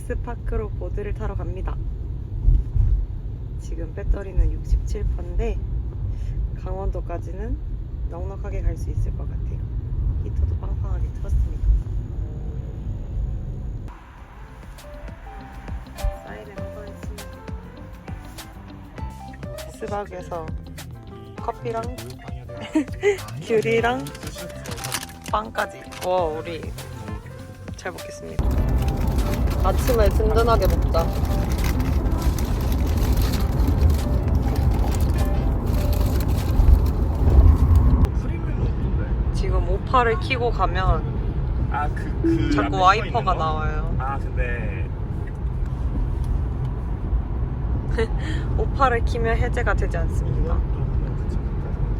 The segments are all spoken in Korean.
피닉스 파크로 보드를 타러 갑니다. 지금 배터리는 67%인데 강원도까지는 넉넉하게 갈 수 있을 것 같아요. 히터도 빵빵하게 틀었습니다. 사이렌 꺼있습니다. 스박에서 커피랑 귤이랑 빵까지. 와 우리 잘 먹겠습니다. 아침을 든든하게 먹자. 지금 오파를 키고 가면 아, 그, 그. 자꾸 앞에 와이퍼가 거? 나와요. 아, 근데. 오파를 키면 해제가 되지 않습니다.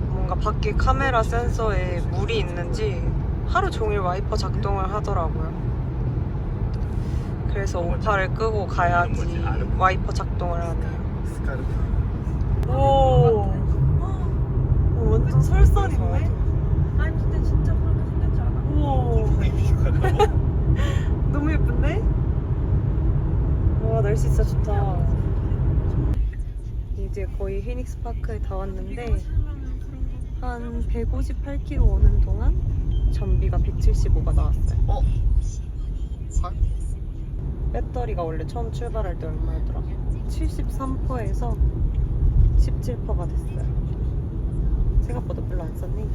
뭔가 밖에 카메라 센서에 물이 있는지 하루 종일 와이퍼 작동을 하더라고요. 그래서 오파를 끄고 가야지 와이퍼 작동을 하네요. 스카르프. 오, 완전 설산인데? 아니 근데 진짜 그렇게 생겼지 않아? 우와? 너무 예쁜데? 와 날씨 진짜 좋다. 이제 거의 피닉스 파크에 다 왔는데 한 158km 오는 동안 전비가 175가 나왔어요. 어? 살? 배터리가 원래 처음 출발할 때 얼마였더라? 73%에서 17%가 됐어요. 생각보다 별로 안 썼네.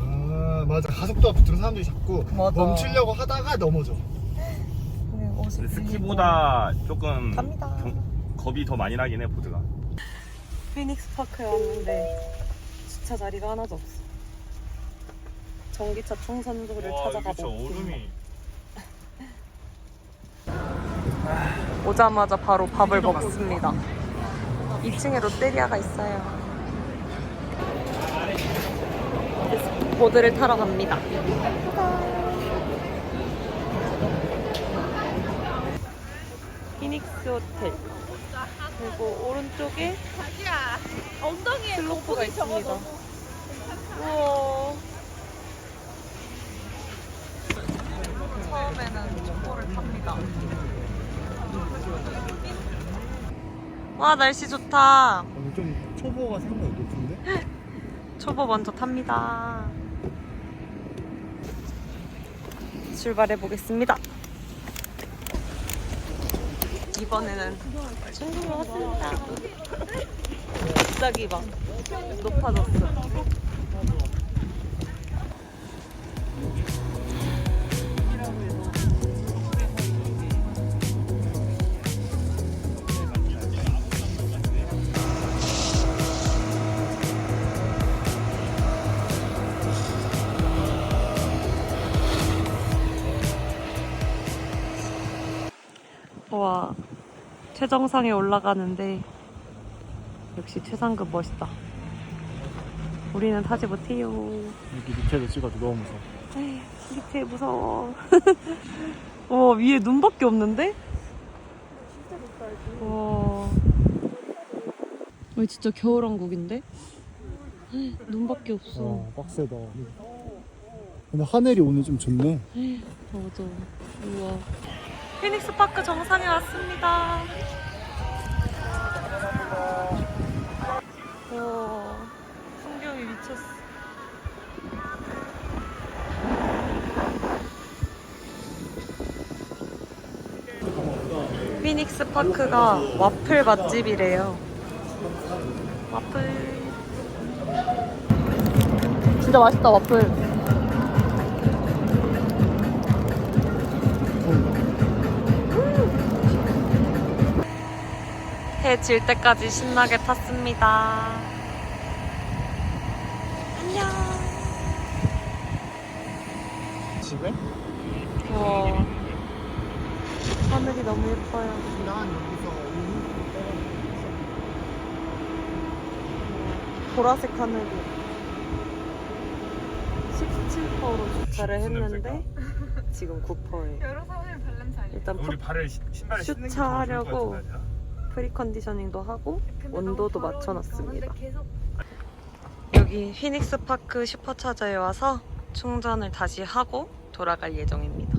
아 맞아 가속도 앞에 들어 사람들이 자꾸 맞아. 멈추려고 하다가 넘어져 네, 스키보다 조금 갑니다. 경- 겁이 더 많이 나긴 해, 보드가. 피닉스 파크에 왔는데 주차 자리가 하나도 없어. 전기차 충전소를 찾아가 그쵸, 보고 얼음이. 오자마자 바로 밥을 먹습니다. 2층에 롯데리아가 있어요. 보드를 타러 갑니다. 피닉스 호텔. 그리고 오른쪽에 자기야 엉덩이에 슬로프가 있습니다. 우와. 처음에는 초보를 탑니다. 와 날씨 좋다. 오늘 좀 초보가 생각보다 높은데? 초보 먼저 탑니다. 출발해 보겠습니다. 이번에는 중국으로 왔습니다. 갑자기 막 높아졌어. 와 최정상에 올라가는데 역시 최상급 멋있다. 우리는 타지 못해요. 여기 밑에도 찍어도 너무 무서워 에이, 밑에 무서워. 와 위에 눈밖에 없는데? 와. 와 진짜 겨울왕국인데? 눈밖에 없어. 어 빡세다 근데 하늘이 오늘 좀 좋네 맞아. 우와. 피닉스 파크 정상에 왔습니다. 와, 풍경이 미쳤어. 피닉스 파크가 와플 맛집이래요. 와플. 진짜 맛있다, 와플. 해 질 때까지 신나게 탔습니다. 안녕. 집에? 와, 하늘이 너무 예뻐요. 난 여기서 보라색 하늘이. 17%로 주차를 했는데 지금 9%예요. 여러 사람이 발냄새 일단 우리 발을 시- 신발을 신는 게 슈차하려고 같은데, 프리 컨디셔닝도 하고 온도도 맞춰놨습니다. 여기 피닉스 파크 슈퍼차저에 와서 충전을 다시 하고 돌아갈 예정입니다.